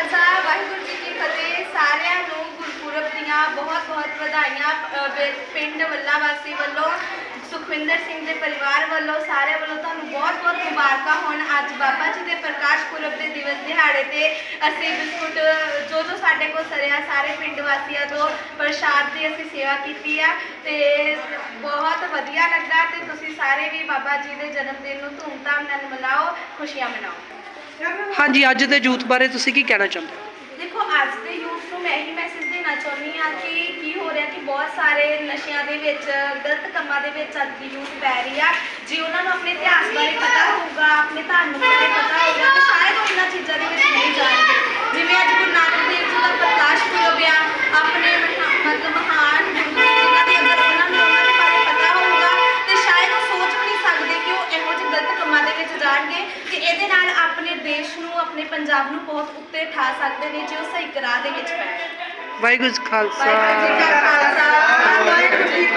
ਖਾਲਸਾ ਵਾਹਿਗੁਰੂ ਜੀ ਕੀ ਫਤਿਹ। ਸਾਰਿਆਂ ਨੂੰ ਗੁਰਪੁਰਬ ਦੀਆਂ ਬਹੁਤ-ਬਹੁਤ ਵਧਾਈਆਂ ਪਿੰਡ ਵੱਲਾ ਵਾਸੀ ਵੱਲੋਂ, ਸੁਖਵਿੰਦਰ ਸਿੰਘ ਦੇ ਪਰਿਵਾਰ ਵੱਲੋਂ ਸਾਰੇ ਵੱਲੋਂ ਤੁਹਾਨੂੰ ਬਹੁਤ-ਬਹੁਤ ਮੁਬਾਰਕਾਂ ਹੋਣ। ਅੱਜ ਬਾਬਾ ਜੀ ਦੇ ਪ੍ਰਕਾਸ਼ ਪੁਰਬ ਦੇ ਦਿਵਸ ਦਿਹਾੜੇ ਤੇ ਅਸੀਂ ਬਿਸਕੁਟ, ਜੋ ਜੋ ਸਾਡੇ ਕੋਲ ਸਰਿਆ, ਸਾਰੇ ਪਿੰਡ ਵਾਸੀਆਂ ਤੋਂ ਪ੍ਰਸ਼ਾਦ ਦੀ ਅਸੀਂ ਸੇਵਾ ਕੀਤੀ ਆ ਤੇ ਬਹੁਤ ਵਧੀਆ ਲੱਗਾ ਤੇ ਤੁਸੀਂ ਸਾਰੇ ਵੀ ਬਾਬਾ ਜੀ ਦੇ ਜਨਮ ਦਿਨ ਨੂੰ ਧੂਮਧਾਮ ਨਾਲ ਮਨਾਓ, ਖੁਸ਼ੀਆਂ ਮਨਾਓ। ਹਾਂਜੀ, ਅੱਜ ਦੇ ਯੂਥ ਬਾਰੇ ਤੁਸੀਂ ਕੀ ਕਹਿਣਾ ਚਾਹੁੰਦੇ ਹੋ? ਦੇਖੋ, ਅੱਜ ਦੇ ਯੂਥ ਨੂੰ ਮੈਂ ਇਹੀ ਮੈਸੇਜ ਦੇਣਾ ਚਾਹੁੰਦੀ ਹਾਂ ਕਿ ਕੀ ਹੋ ਰਿਹਾ ਕਿ ਬਹੁਤ ਸਾਰੇ ਨਸ਼ਿਆਂ ਦੇ ਵਿੱਚ, ਗਲਤ ਕੰਮਾਂ ਦੇ ਵਿੱਚ ਅੱਜ ਦੀ ਯੂਥ ਪੈ ਰਹੀ ਆ। ਜੇ ਉਹਨਾਂ ਨੂੰ ਆਪਣੇ ਇਤਿਹਾਸ ਬਾਰੇ ਪਤਾ ਹੋਊਗਾ, ਆਪਣੇ ਧਰਮ ਬਾਰੇ ਪਤਾ ਹੋਊਗਾ, ਤਾਂ ਸ਼ਾਇਦ ਉਹ ਇਹਨਾਂ ਚੀਜ਼ਾਂ ਦੇ ਵਿੱਚ ਨਹੀਂ ਜਾਣਗੇ। ਜਿਵੇਂ ਅੱਜ ਗੁਰੂ ਨਾਨਕ ਦੇਵ ਜੀ ਦਾ ਪ੍ਰਕਾਸ਼ ਪੁਰਬ ਆ, ਆਪਣੇ ਮਹਾ- ਮਤਲਬ ਜਾਣਗੇ ਤੇ ਇਹਦੇ ਨਾਲ ਆਪਣੇ ਦੇਸ਼ ਨੂੰ ਆਪਣੇ ਪੰਜਾਬ ਨੂੰ ਬਹੁਤ ਉੱਤੇ ਠਾ ਸਕਦੇ ਨੇ ਜੇ ਉਹ ਸਹੀ ਰਾਹ ਦੇ ਵਿੱਚ ਪੈਣ ਵਾਹਿਗੁਰੂ ਜੀ ਕਾ ਖਾਲਸਾ। ਵਾਹਿਗੁਰੂ ਜੀ ਕਾ ਖਾਲਸਾ। ਵਾਹਿਗੁਰੂ ਜੀ ਕੀ ਫਤਿਹ